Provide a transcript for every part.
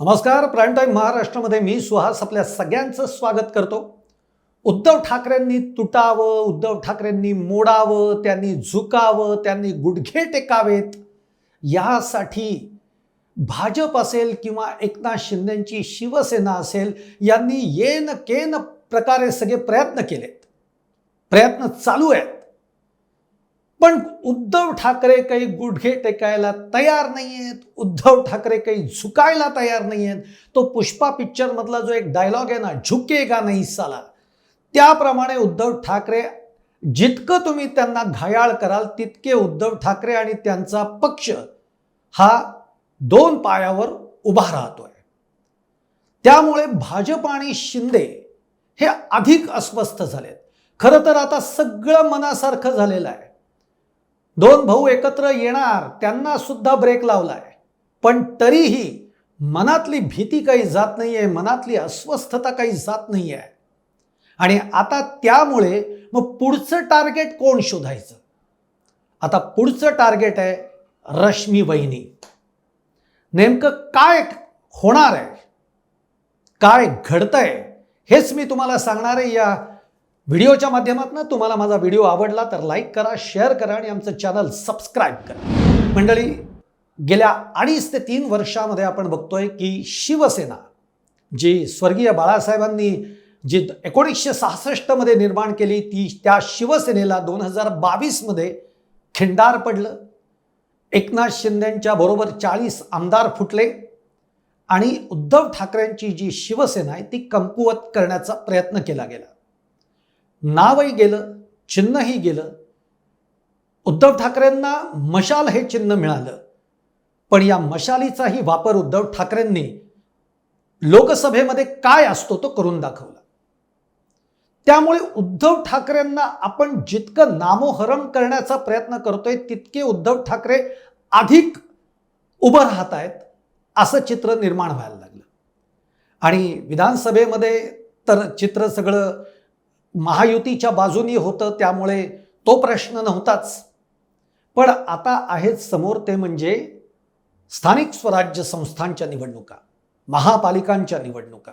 नमस्कार prime time महाराष्ट्रामध्ये मी सुहास आपल्या सगळ्यांचं स्वागत करतो. उद्धव ठाकरेंनी तुटावं उद्धव ठाकरेंनी मोडावं त्यांनी झुकावं त्यांनी गुडघे टेकावेत. यासाठी भाजप असेल किंवा एकनाथ शिंदेची शिवसेना असेल यांनी येन केन प्रकारे सगळे प्रयत्न केलेत. प्रयत्न चालू आहेत. पण उद्धव ठाकरे काही गुडघे टेकायला तयार नाही आहेत उद्धव ठाकरे काही झुकायला तयार नाही आहेत तो पुष्पा पिक्चरमधला जो एक डायलॉग आहे ना झुकेगा नाही साला. त्याप्रमाणे उद्धव ठाकरे जितकं तुम्ही त्यांना घायाळ कराल तितके उद्धव ठाकरे आणि त्यांचा पक्ष हा दोन पायावर उभा राहतोय. त्यामुळे भाजप आणि शिंदे हे अधिक अस्वस्थ झालेत. खरं तर आता सगळं मनासारखं झालेलं आहे. दोन भाऊ एकत्र येणार त्यांना सुद्धा ब्रेक लावलाय. पण तरीही मनातली भीती काही जात नाहीये मनातली अस्वस्थता काही जात नाहीये. आणि आता त्यामुळे मग पुढचं टार्गेट कोण शोधायचं? आता पुढचं टार्गेट आहे रश्मी वहिनी. नेमकं काय होणार आहे? काय घडतंय? हेच मी तुम्हाला सांगणार आहे या व्हिडिओच्या माध्यमातून तुम्हाला माझा व्हिडिओ आवडला तर लाईक करा शेअर करा आणि आमचं चॅनल सबस्क्राईब करा. मंडळी गेल्या अडीच ते तीन वर्षामध्ये आपण बघतोय की शिवसेना जी स्वर्गीय बाळासाहेबांनी जी एकोणीसशे सहासष्टमध्ये निर्माण केली ती त्या शिवसेनेला दोन हजार बावीसमध्ये खिंडार पडलं. एकनाथ शिंदेंच्या बरोबर चाळीस आमदार फुटले आणि उद्धव ठाकरेंची जी शिवसेना आहे ती कमकुवत करण्याचा प्रयत्न केला गेला. नावही गेलं चिन्हही गेलं. उद्धव ठाकरेंना मशाल हे चिन्ह मिळालं. पण या मशालीचाही वापर उद्धव ठाकरेंनी लोकसभेमध्ये काय असतो तो करून दाखवला. त्यामुळे उद्धव ठाकरेंना आपण जितकं नामोहरम करण्याचा प्रयत्न करतोय तितके उद्धव ठाकरे अधिक उभं राहत आहेत असं चित्र निर्माण व्हायला लागलं. आणि विधानसभेमध्ये तर चित्र सगळं महायुतीच्या बाजूनी होतं त्यामुळे तो प्रश्न नव्हताच. पण आता आहेत समोर ते म्हणजे स्थानिक स्वराज्य संस्थांच्या निवडणुका महापालिकांच्या निवडणुका.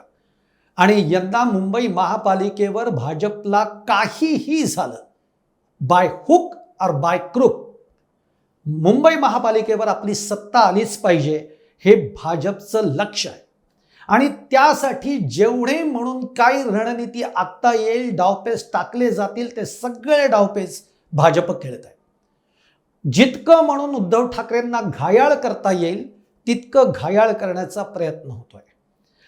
आणि यंदा मुंबई महापालिकेवर भाजपला काहीही झालं by hook or by crook Mumbai महापालिकेवर आपली सत्ता आलीच पाहिजे हे भाजपचं लक्ष आहे. आणि त्यासाठी जेवढे म्हणून काही रणनीती आत्ता येईल डावपेच टाकले जातील ते सगळे डावपेच भाजप खेळत आहे. जितकं म्हणून उद्धव ठाकरेंना घायाळ करता येईल तितकं घायाळ करण्याचा प्रयत्न होतोय.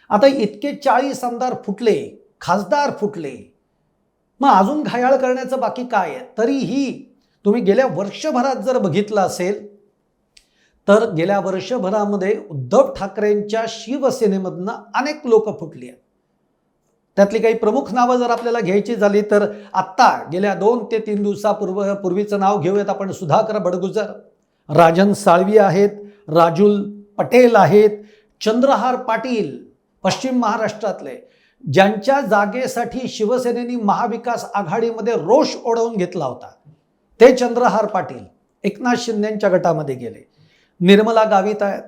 आता इतके चाळीस आमदार फुटले खासदार फुटले मग अजून घायाळ करण्याचं बाकी काय आहे? तरीही तुम्ही गेल्या वर्षभरात जर बघितलं असेल तर गेल्या वर्षभरामध्ये उद्धव ठाकरेंच्या शिवसेनेमधनं अनेक लोक फुटली आहेत. त्यातली काही प्रमुख नावं जर आपल्याला घ्यायची झाली तर आत्ता गेल्या दोन ते तीन दिवसापूर्व पूर्वीचं नाव घेऊयात आपण सुधाकर बडगुजर. राजन साळवी आहेत राजुल पटेल आहेत चंद्रहार पाटील पश्चिम महाराष्ट्रातले ज्यांच्या जागेसाठी शिवसेनेनी महाविकास आघाडीमध्ये रोष ओढवून घेतला होता. ते चंद्रहार पाटील एकनाथ शिंदेच्या गटामध्ये गेले. निर्मला गावित आहेत.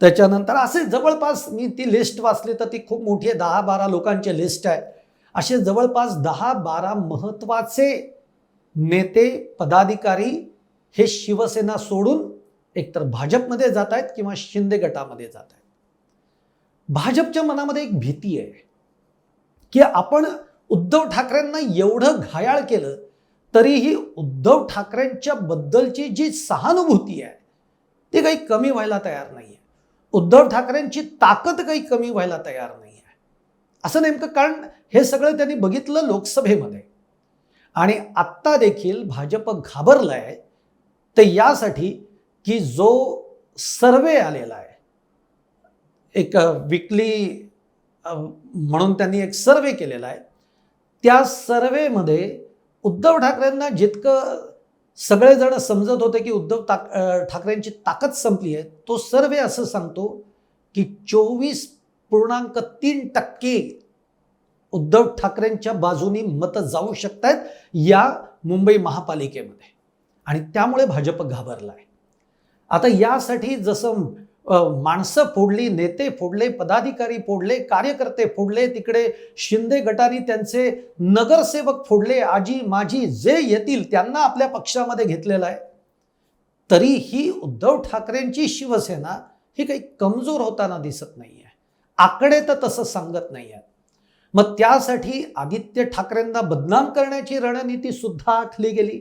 त्याच्यानंतर असे जवळपास मी ती लिस्ट वाचली तर ती खूप मोठी आहे दहा बारा लोकांची लिस्ट आहे. असे जवळपास दहा बारा महत्त्वाचे नेते पदाधिकारी हे शिवसेना सोडून एकतर भाजपमध्ये जात आहेत किंवा शिंदे गटामध्ये जात आहेत. भाजपच्या मनामध्ये एक भीती आहे की आपण उद्धव ठाकरेंना एवढं घायाळ केलं तरीही उद्धव ठाकरेंच्या बद्दलची जी सहानुभूती आहे ती काही कमी व्हायला तयार नाही आहे उद्धव ठाकरेंची ताकद काही कमी व्हायला तयार नाही आहे असं नेमकं कारण हे सगळं त्यांनी बघितलं लोकसभेमध्ये. आणि आत्ता देखील भाजप घाबरलं आहे तर यासाठी की जो सर्वे आलेला आहे एक विकली म्हणून त्यांनी एक सर्वे केलेला आहे त्या सर्वेमध्ये उद्धव ठाकरेंना जितकं सगळेजण समजत होते की उद्धव ताक ठाकरेंची ताकद संपली आहे. तो सर्वे असं सांगतो की चोवीस पूर्णांक तीन टक्के उद्धव ठाकरेंच्या बाजूनी मतं जाऊ शकत आहेत या मुंबई महापालिकेमध्ये. आणि त्यामुळे भाजप घाबरला आहे आता यासाठी जसं माणसं फोडली नेते फोडले पदाधिकारी फोडले कार्यकर्ते फोडले तिकडे शिंदे गटारी त्यांचे नगरसेवक फोडले आजी माजी जे येतील त्यांना आपल्या पक्षामध्ये घेतलेलं आहे. तरीही उद्धव ठाकरेंची शिवसेना ही काही कमजोर होताना दिसत नाही आहे आकडे तर तसं सांगत नाही आहेत मग त्यासाठी आदित्य ठाकरेंना बदनाम करण्याची रणनीती सुद्धा आखली गेली.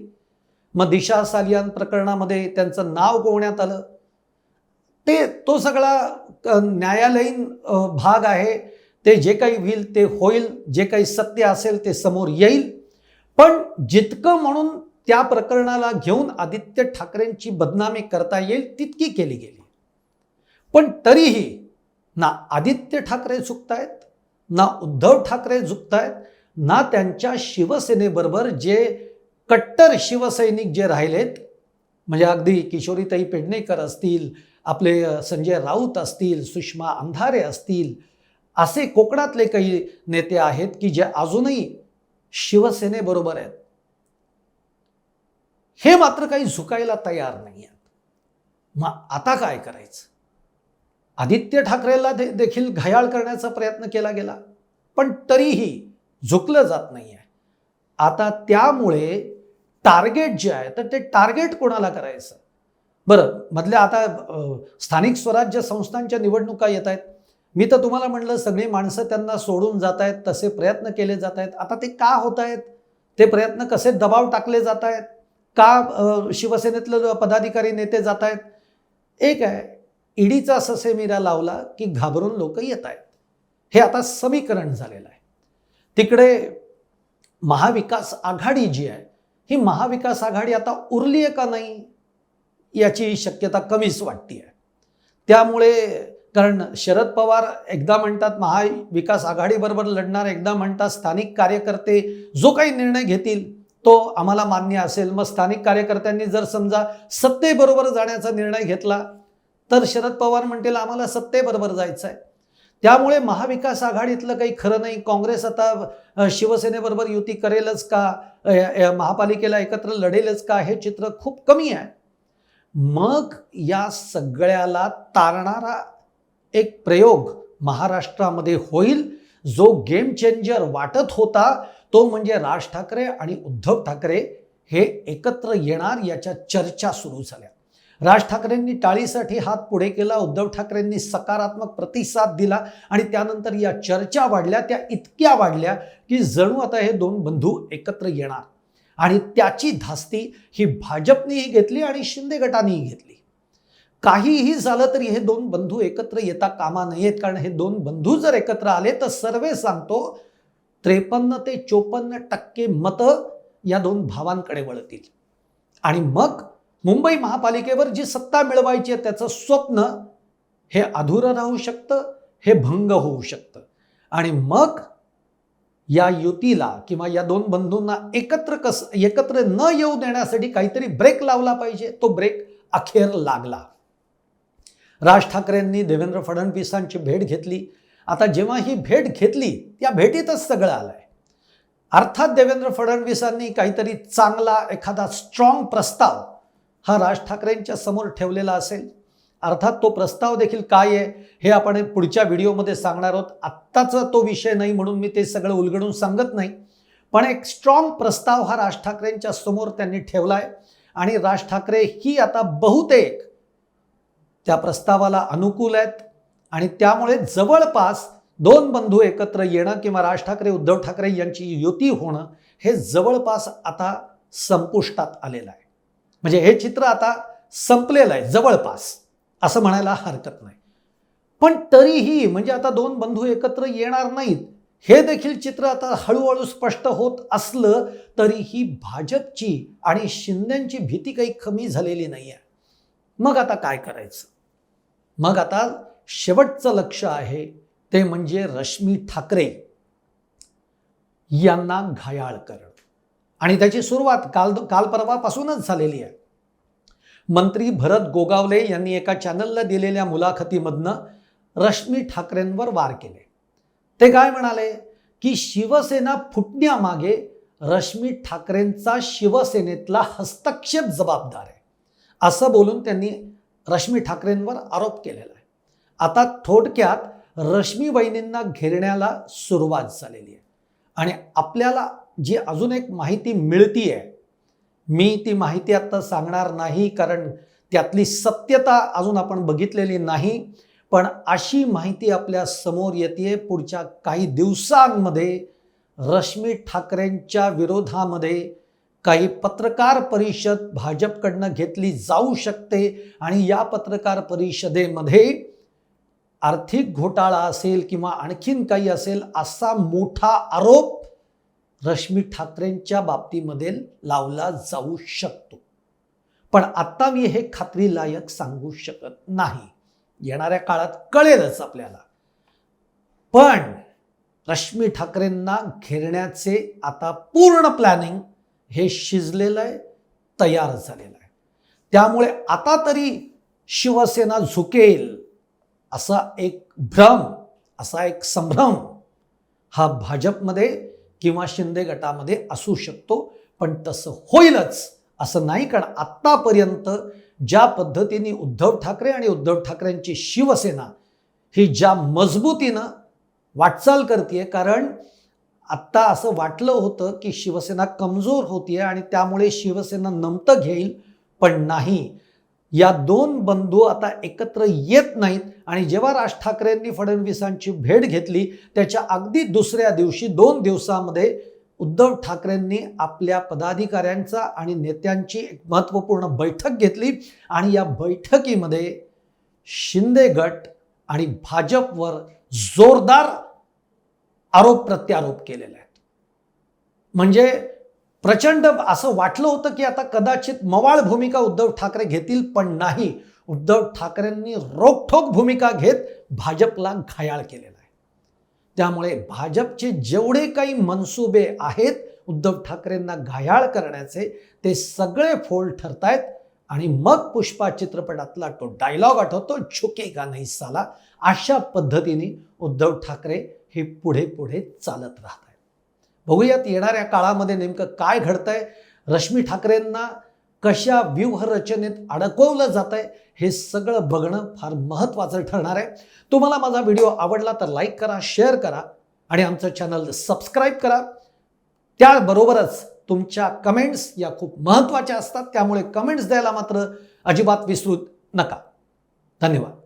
मग दिशा सालियान प्रकरणामध्ये त्यांचं नाव गोवण्यात आलं. ते तो सगळा न्यायालयीन भाग आहे. ते जे काही होईल ते होईल. जे काही सत्य असेल ते समोर येईल. पण जितकं म्हणून त्या प्रकरणाला घेऊन आदित्य ठाकरेंची बदनामी करता येईल तितकी केली गेली. पण तरीही ना आदित्य ठाकरे चुकतायत ना उद्धव ठाकरे झुकतायत ना त्यांच्या शिवसेनेबरोबर जे कट्टर शिवसैनिक जे राहिलेत म्हणजे अगदी किशोरीताई पेडणेकर असतील आपले संजय राऊत असतील सुषमा अंधारे असतील असे कोकणातले काही नेते आहेत की जे अजूनही शिवसेनेबरोबर आहेत. हे मात्र काही झुकायला तयार नाही आहेत. मग आता काय करायचं? आदित्य ठाकरेला दे देखील घायाळ करण्याचा प्रयत्न केला गेला पण तरीही झुकलं जात नाही आहे. आता त्यामुळे टार्गेट जे आहे तर ते टार्गेट कोणाला करायचं? बरं मधल्या आता स्थानिक स्वराज्य संस्थांच्या निवडणुका येत आहेत. मी तर तुम्हाला म्हणलं सगळी माणसं त्यांना सोडून जात आहेत तसे प्रयत्न केले जात आहेत. आता ते का होत आहेत? ते प्रयत्न कसे दबाव टाकले जात आहेत? का शिवसेनेतलं पदाधिकारी नेते जात आहेत? एक आहे ईडीचा ससेमिरा लावला की घाबरून लोक येत आहेत. हे आता समीकरण झालेलं आहे. तिकडे महाविकास आघाडी जी आहे ही महाविकास आघाडी आता उरली आहे का नाही? याची शक्यता कमीच वाटते आहे त्यामुळे कारण शरद पवार एकदा म्हणतात महाविकास आघाडीबरोबर लढणार. एकदा म्हणतात स्थानिक कार्यकर्ते जो काही निर्णय घेतील तो आम्हाला मान्य असेल. मग स्थानिक कार्यकर्त्यांनी जर समजा सत्तेबरोबर जाण्याचा निर्णय घेतला तर शरद पवार म्हणतील आम्हाला सत्तेबरोबर जायचं आहे त्यामुळे महाविकास आघाडीतलं काही खरं नाही. काँग्रेस आता शिवसेनेबरोबर युती करेलच का? महापालिकेला एकत्र लढेलच का? हे चित्र खूप कमी आहे. मग या सगळ्याला तारणारा एक प्रयोग महाराष्ट्रामध्ये होईल. जो गेम चेंजर वाटत होता तो म्हणजे राज ठाकरे आणि उद्धव ठाकरे हे एकत्र येणार याच्या चर्चा सुरू झाल्या. राज ठाकरेंनी टाळीसाठी हात पुढे केला उद्धव ठाकरेंनी सकारात्मक प्रतिसाद दिला आणि त्यानंतर या चर्चा वाढल्या त्या इतक्या वाढल्या की जणू आता हे दोन बंधू एकत्र येणार. आणि त्याची धास्ती ही भाजपनेही घेतली आणि शिंदे गटानेही घेतली. काहीही झालं तरी हे दोन बंधू एकत्र येता कामा नयेत. कारण हे दोन बंधू जर एकत्र आले तर सर्वे सांगतो त्रेपन्न ते चोपन्न टक्के मतं या दोन भावांकडे वळतील. आणि मग मुंबई महापालिकेवर जी सत्ता मिळवायची आहे त्याचं स्वप्न हे अधुरं राहू शकतं हे भंग होऊ शकतं. आणि मग या युतीला किंवा या दोन बंधूंना एकत्र कस एकत्र न येऊ देण्यासाठी काहीतरी ब्रेक लावला पाहिजे. तो ब्रेक अखेर लागला. राज ठाकरेंनी देवेंद्र फडणवीसांची भेट घेतली. आता जेव्हा ही भेट घेतली त्या भेटीतच सगळं आलंय. अर्थात देवेंद्र फडणवीसांनी काहीतरी चांगला एखादा स्ट्रॉंग प्रस्ताव हा राज ठाकरेंच्या समोर ठेवलेला असेल. अर्थात तो प्रस्ताव देखील काय आहे हे आपण पुढच्या व्हिडिओमध्ये सांगणार आहोत. आत्ताचा तो विषय नाही म्हणून मी ते सगळं उलगडून सांगत नाही. पण एक स्ट्रॉंग प्रस्ताव हा राज ठाकरेंच्या समोर त्यांनी ठेवला आहे आणि राज ठाकरे ही आता बहुतेक त्या प्रस्तावाला अनुकूल आहेत. आणि त्यामुळे जवळपास दोन बंधू एकत्र येणं किंवा राज ठाकरे उद्धव ठाकरे यांची युती होणं हे जवळपास आता संपुष्टात आलेलं आहे. म्हणजे हे चित्र आता संपलेलं आहे जवळपास. असं म्हणायला हरकत नाही. पण तरीही म्हणजे आता दोन बंधू एकत्र येणार नाहीत हे देखील चित्र आता हळूहळू स्पष्ट होत असलं तरीही भाजपची आणि शिंद्यांची भीती काही कमी झालेली नाही आहे मग आता काय करायचं? मग आता शेवटचं लक्ष आहे ते म्हणजे रश्मी ठाकरे यांना घायाळ करणं. आणि त्याची सुरुवात काल काल परवापासूनच झालेली आहे. मंत्री भरत गोगावले यांनी एका चॅनलला दिलेल्या मुलाखतीमधनं रश्मी ठाकरेंवर वार केले. ते काय म्हणाले? की शिवसेना फुटण्यामागे रश्मी ठाकरेंचा शिवसेनेतला हस्तक्षेप जबाबदार आहे. असं बोलून त्यांनी रश्मी ठाकरेंवर आरोप केलेला आहे. आता थोडक्यात रश्मी वहिनींना घेरण्याला सुरुवात झालेली आहे. आणि आपल्याला जी अजून एक माहिती मिळती आहे मी ती माहिती आत्ता सांगणार नाही कारण त्यातली सत्यता अजून आपण बघितलेली नाही. पण अशी माहिती आपल्यासमोर येते पुढच्या काही दिवसांमध्ये रश्मी ठाकरेंच्या विरोधामध्ये. काही पत्रकार परिषद भाजपकडनं घेतली जाऊ शकते आणि या पत्रकार परिषदेमध्ये आर्थिक घोटाळा असेल किंवा आणखीन काही असेल असा मोठा आरोप रश्मी ठाकरेंच्या बाबतीमध्ये लावला जाऊ शकतो. पण आता मी हे खात्रीलायक सांगू शकत नाही. येणाऱ्या काळात कळेलच आपल्याला. पण रश्मी ठाकरेंना घेरण्याचे आता पूर्ण प्लॅनिंग हे शिजलेलं आहे तयार झालेलं आहे. त्यामुळे आता तरी शिवसेना झुकेल असा एक भ्रम असा एक संभ्रम हा भाजपमध्ये किंवा शिंदे गटामध्ये असू शकतो पण तसं होईलच असं नाही. कारण आत्तापर्यंत ज्या पद्धतीने उद्धव ठाकरे आणि उद्धव ठाकरेंची शिवसेना ही ज्या मजबूतीनं वाटचाल करते कारण आत्ता असं वाटलं होतं की शिवसेना कमजोर होतीये आणि त्यामुळे शिवसेना नमतं घेईल पण नाही. या दोन बंधू आता एकत्र येत नाहीत आणि जेव्हा राज ठाकरेंनी फडणवीसांची भेट घेतली त्याच्या अगदी दुसऱ्या दिवशी दोन दिवसामध्ये उद्धव ठाकरेंनी आपल्या पदाधिकाऱ्यांचा आणि नेत्यांची एक महत्त्वपूर्ण बैठक घेतली आणि या बैठकीमध्ये शिंदे गट आणि भाजपवर जोरदार आरोप प्रत्यारोप केलेले आहेत. म्हणजे प्रचंड असं वाटलं होतं की आता कदाचित मवाळ भूमिका उद्धव ठाकरे घेतील पण नाही. उद्धव ठाकरेंनी रोखोक भूमिका घेत भाजपला घायाळ केलेला आहे. त्यामुळे भाजपचे जेवढे काही मनसुबे आहेत उद्धव ठाकरेंना घायाळ करण्याचे ते सगळे फोल ठरतायत आणि मग पुष्पा चित्रपटातला तो डायलॉग आठवतो झुकेगा नाही साला? अशा पद्धतीने उद्धव ठाकरे हे पुढे पुढे चालत राहतात. बघूयात येणाऱ्या काळामध्ये नेमकं काय घडतंय. रश्मी ठाकरेंना कशा व्यूहरचनेत अडकवलं जात आहे हे सगळं बघणं फार महत्त्वाचं ठरणार आहे. तुम्हाला माझा व्हिडिओ आवडला तर लाईक करा शेअर करा आणि आमचं चॅनल सबस्क्राईब करा. त्याबरोबरच तुमच्या कमेंट्स या खूप महत्त्वाच्या असतात त्यामुळे कमेंट्स द्यायला मात्र अजिबात विसरू नका. धन्यवाद.